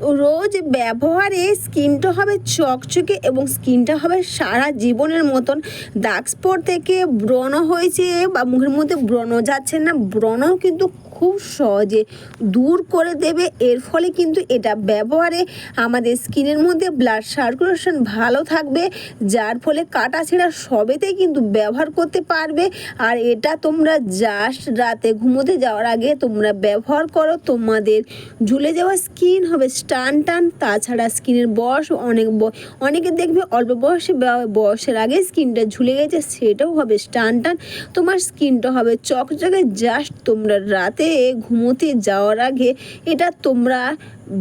রোজ ব্যবহারে স্কিনটা হবে চকচকে এবং স্কিনটা হবে সারা জীবনের মতন। দাগ স্পট থেকে ব্রণ হয়েছে বা মুখের মধ্যে ব্রণ যাচ্ছে না, ব্রণও কিন্তু খুব সহজে দূর করে দেবে। এর ফলে কিন্তু এটা ব্যবহারে আমাদের স্কিনের মধ্যে ব্লাড সার্কুলেশন ভালো থাকবে, যার ফলে কাটা ছেঁড়া সবেতেই কিন্তু ব্যবহার করতে পারবে। আর এটা তোমরা জাস্ট রাতে ঘুমোতে যাওয়ার আগে তোমরা ব্যবহার করো। তোমাদের ঝুলে যাওয়া স্কিন হবে টান টান, তাছাড়া স্কিনের বয়স অনেক অনেকে দেখবে অল্প বয়সে বয়সের আগে স্কিনটা ঝুলে গেছে, সেটাও হবে টান টান। তোমার স্কিনটা হবে চকচকে জাস্ট তোমরা রাতে ঘুমোতে যাওয়ার আগে এটা তোমরা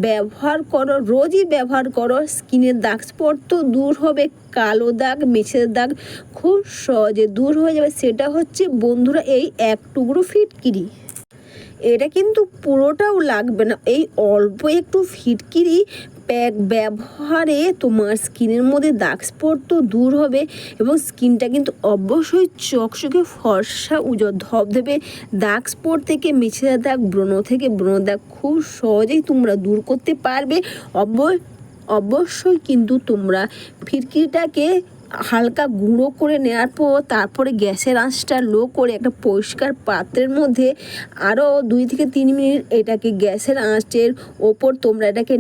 ব্যবহার করো, রোজই ব্যবহার করো। স্কিনের দাগ স্পট তো দূর হবে, কালো দাগ, মেছের দাগ খুব সহজে দূর হয়ে যাবে। সেটা হচ্ছে বন্ধুরা এই এক টুকরো ফিটকিরি। এটা কিন্তু পুরোটাও লাগবে না। এই অল্প একটু ফিটকিরি প্যাক ব্যবহারে তোমার স্কিনের মধ্যে দাগ স্পট তো দূর হবে এবং স্কিনটা কিন্তু অবশ্যই চকচকে ফর্সা উজ্জ্বল ধবধবে দাগ স্পট থেকে মেছে দাগ, ব্রণ থেকে ব্রণ দাগ খুব সহজেই তোমরা দূর করতে পারবে। অব অবশ্যই কিন্তু তোমরা ফিরকিটাকে হালকা গুঁড়ো করে নেওয়ার পর তারপরে গ্যাসের আঁচটা লো করে একটা পরিষ্কার পাত্রের মধ্যে আরও দুই থেকে তিন মিনিট এটাকে গ্যাসের আঁচের ওপর তোমরা এটাকে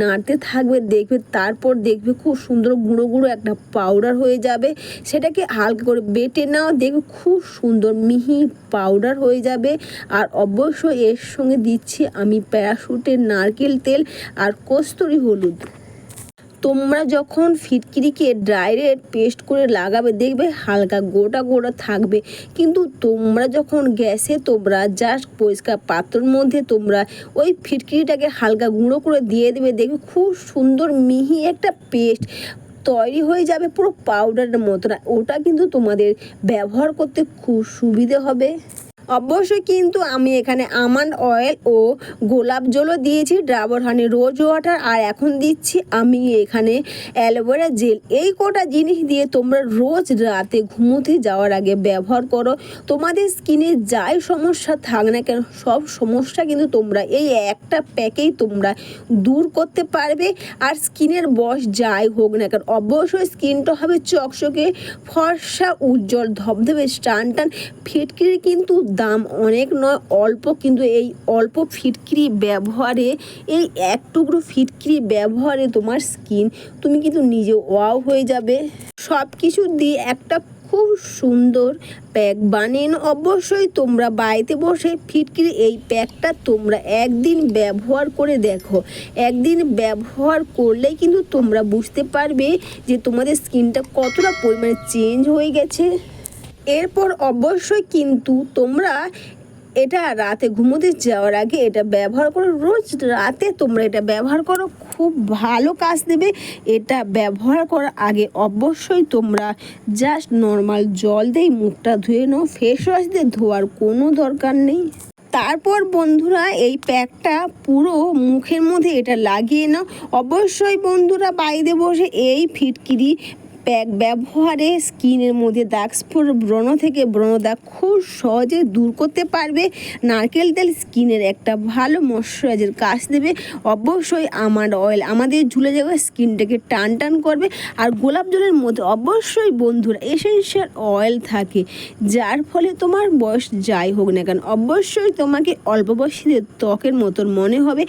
নাড়তে থাকবে, দেখবে, তারপর দেখবে খুব সুন্দর গুঁড়ো গুঁড়ো একটা পাউডার হয়ে যাবে। সেটাকে হালকা করে বেটে নাও, দেখবে খুব সুন্দর মিহি পাউডার হয়ে যাবে। আর অবশ্যই এর সঙ্গে দিচ্ছি আমি প্যারাশুটের নারকেল তেল আর কস্তুরি হলুদ। তোমরা যখন ফিটকিরিকে ডাইরেক্ট পেস্ট করে লাগাবে, দেখবে হালকা গোটা গোটা থাকবে। কিন্তু তোমরা যখন গ্যাসে তোমরা জাস্ট পরিষ্কার পাত্রর মধ্যে তোমরা ওই ফিটকিরিটাকে হালকা গুঁড়ো করে দিয়ে দেবে, দেখবে খুব সুন্দর মিহি একটা পেস্ট তৈরি হয়ে যাবে পুরো পাউডারের মতো ওটা কিন্তু তোমাদের ব্যবহার করতে খুব সুবিধে হবে। অবশ্যই কিন্তু আমি এখানে আমান্ড অয়েল ও গোলাপ জলও দিয়েছি ডাবর হানি রোজ ওয়াটার, আর এখন দিচ্ছি আমি এখানে অ্যালোভেরা জেল। এই কটা জিনিস দিয়ে তোমরা রোজ রাতে ঘুমোতে যাওয়ার আগে ব্যবহার করো। তোমাদের স্কিনে যাই সমস্যা থাক না কেন, সব সমস্যা কিন্তু তোমরা, এই একটা প্যাকেই তোমরা দূর করতে পারবে। আর স্কিনের বয়স যাই হোক না কেন অবশ্যই স্কিনটা হবে চকচকে, ফর্সা, উজ্জ্বল, ধবধবে টান টান ফিটকিরি কিন্তু দাম অনেক নয়, অল্প কিন্তু এই অল্প ফিটকিরি ব্যবহারে, এই এক টুকরো ফিটকিরি ব্যবহারে তোমার স্কিন তুমি কিন্তু নিজে ওয়াও হয়ে যাবে। সব কিছু দিয়ে একটা খুব সুন্দর প্যাক বানিয়ে। অবশ্যই তোমরা বাড়িতে বসে ফিটকিরি এই প্যাকটা তোমরা একদিন ব্যবহার করে দেখো। একদিন ব্যবহার করলেই কিন্তু তোমরা বুঝতে পারবে যে তোমাদের স্কিনটা কতটা পরিমাণে চেঞ্জ হয়ে গেছে। এরপর অবশ্যই কিন্তু তোমরা এটা রাতে ঘুমোতে যাওয়ার আগে এটা ব্যবহার করো। রোজ রাতে তোমরা এটা ব্যবহার করো। খুব ভালো কাজ দেবে। এটা ব্যবহার করার আগে অবশ্যই তোমরা জাস্ট নর্মাল জল দিয়ে মুখটা ধুয়ে নাও। ফেস ওয়াশ দিয়ে ধোয়ার কোনো দরকার নেই। তারপর বন্ধুরা এই প্যাকটা পুরো মুখের মধ্যে এটা লাগিয়ে নাও। অবশ্যই বন্ধুরা বাইরে বসে এই ফিটকিরি প্যাক ব্যবহারে স্কিনের মধ্যে দাগ স্পট ব্রণ থেকে ব্রণ দাগ খুব সহজে দূর করতে পারবে। নারকেল তেল স্কিনের একটা ভালো ময়শ্চারাইজার কাজ দেবে। অবশ্যই আমার অয়েল আমাদের ঝুলে যাওয়া স্কিনটাকে টান টান করবে আর গোলাপ জলের মধ্যে অবশ্যই বন্ধুরা এসেন্সিয়াল অয়েল থাকে, যার ফলে তোমার বয়স যাই হোক না কেন, অবশ্যই তোমাকে অল্প বয়সীদের ত্বকের মতন মনে হবে।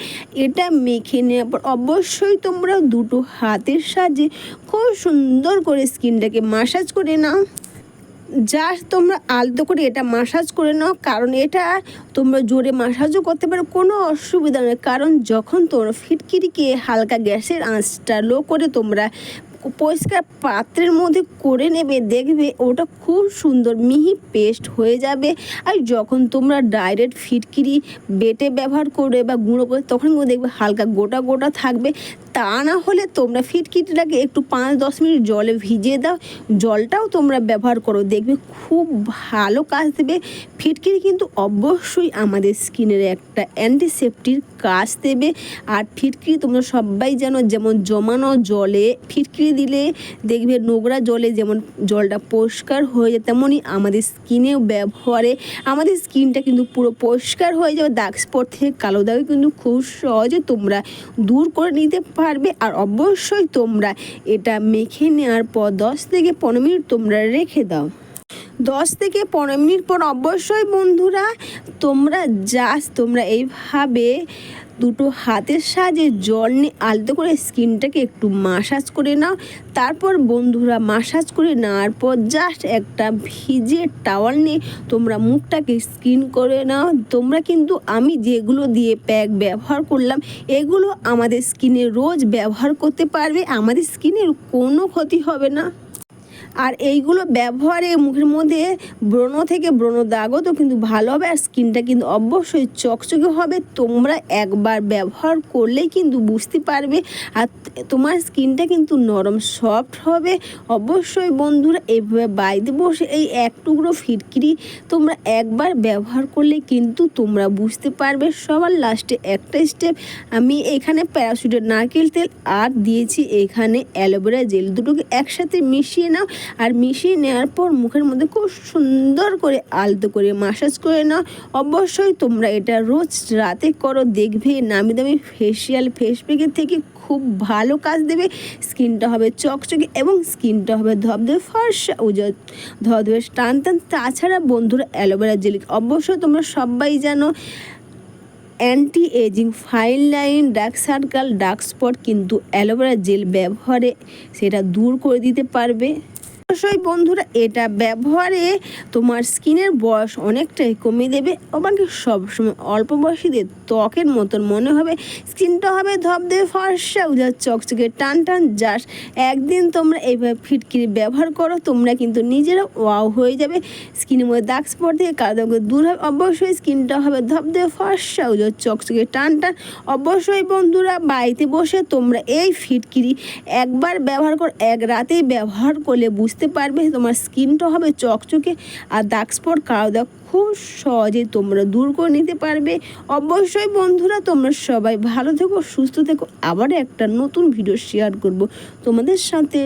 এটা মেখে নেওয়ার পর অবশ্যই তোমরা দুটো হাতের সাহায্যে খুব সুন্দর করে স্কিনটাকে মাসাজ করে নাও। জাস্ট তোমরা আলতো করে এটা মাসাজ করে নাও, কারণ এটা তোমরা জোরে মাসাজও করতে পারো, কোনো অসুবিধা নেই কারণ যখন তোমরা ফিটকিরিকে হালকা গ্যাসের আঁচটা লো করে তোমরা পরিষ্কার পাত্রের মধ্যে করে নেবে, দেখবে ওটা খুব সুন্দর মিহি পেস্ট হয়ে যাবে। আর যখন তোমরা ডাইরেক্ট ফিটকিরি বেটে ব্যবহার করে বা গুঁড়ো করে, তখন দেখবে হালকা গোটা গোটা থাকবে। তা না হলে তোমরা ফিটকিটিটাকে একটু পাঁচ দশ মিনিট জলে ভিজিয়ে দাও। জলটাও তোমরা ব্যবহার করো। দেখবে খুব ভালো কাজ দেবে। ফিটকিরি কিন্তু অবশ্যই আমাদের স্কিনের একটা অ্যান্টিসেপ্টির কাজ দেবে। আর ফিটকিরি তোমরা সবাই জানো, যেমন জমানো জলে ফিটকিরি দিলে দেখবে নোংরা জলে যেমন জলটা পরিষ্কার হয়ে যায় তেমনই আমাদের স্কিনেও ব্যবহারে। আমাদের স্কিনটা কিন্তু পুরো পরিষ্কার হয়ে যাবে। দাগ স্পট থেকে কালো দাগ কিন্তু খুব সহজে তোমরা দূর করে নিতে পারবে আর অবশ্যই তোমরা এটা মেখে নেওয়ার পর দশ থেকে পনেরো মিনিট তোমরা রেখে দাও। দশ থেকে পনেরো মিনিট পর অবশ্যই বন্ধুরা তোমরা জাস্ট তোমরা এইভাবে দুটো হাতের সাহায্যে জল নিয়ে আলতো করে স্কিনটাকে একটু মাসাজ করে নাও। তারপর বন্ধুরা মাসাজ করে নেওয়ার পর জাস্ট একটা ভিজে টাওয়াল নিয়ে তোমরা মুখটাকে স্কিন করে নাও। তোমরা কিন্তু আমি যেগুলো দিয়ে প্যাক ব্যবহার করলাম, এগুলো আমাদের স্কিনে রোজ ব্যবহার করতে পারবে। আমাদের স্কিনের কোনো ক্ষতি হবে না। আর এইগুলো ব্যবহারে মুখের মধ্যে ব্রণ থেকে ব্রণ দাগও তো কিন্তু ভালো হবে আর স্কিনটা কিন্তু অবশ্যই চকচকে হবে। তোমরা একবার ব্যবহার করলেই কিন্তু বুঝতে পারবে আর তোমার স্কিনটা কিন্তু নরম, সফট হবে। অবশ্যই বন্ধুরা এইভাবে বাড়িতে বসে এই এক টুকরো ফিটকিরি তোমরা একবার ব্যবহার করলে কিন্তু তোমরা বুঝতে পারবে। সবার লাস্টে একটা স্টেপ, আমি এখানে প্যারাশুটের নারকেল তেল আর দিয়েছি, এখানে অ্যালোভেরা জেল দুটোকে একসাথে মিশিয়ে নাও। আর মিশিয়ে নেওয়ার পর মুখের মধ্যে খুব সুন্দর করে আলতো করে মাসাজ করে নাও। অবশ্যই তোমরা এটা রোজ রাতে করো, দেখবে নামি দামি ফেসিয়াল ফেস থেকে খুব ভালো কাজ দেবে। স্কিনটা হবে চকচকে এবং স্কিনটা হবে ধবধবে ফর্সা উজ্জ্বল ধবধবে টান টান। তাছাড়া বন্ধুরা অ্যালোভেরা জেলি, অবশ্যই তোমরা সবাই জানো anti ageing fine line dark circle dark spot কিন্তু অ্যালোভেরা জেল ব্যবহারে সেটা দূর করে দিতে পারবে। অবশ্যই বন্ধুরা, এটা ব্যবহারে তোমার স্কিনের বয়স অনেকটাই কমিয়ে দেবে আমাকে সবসময় অল্প বয়সীদের ত্বকের মতন মনে হবে, স্কিনটা হবে ধবধবে ফর্সা উজার চকচকে, টান টান যাস একদিন তোমরা এইভাবে ফিটকিরি ব্যবহার করো, তোমরা কিন্তু নিজেরা ওয়াও হয়ে যাবে। স্কিনের মধ্যে দাগ স্পট থেকে কালো দূর হবে। অবশ্যই স্কিনটা হবে ধবধবে ফর্সা উজার চকচকে, টান টান। অবশ্যই বন্ধুরা, বাড়িতে বসে তোমরা এই ফিটকিরি একবার ব্যবহার কর, এক রাতেই ব্যবহার করলে বুঝতে পারবে, তোমার স্কিনটা হবে চকচকে আর দাগ স্পট কালো দাগ খুব সহজে তোমরা দূর করে নিতে পারবে। অবশ্যই বন্ধুরা, তোমরা সবাই ভালো থেকো, সুস্থ থেকো। আবার একটা নতুন ভিডিও শেয়ার করব তোমাদের সাথে।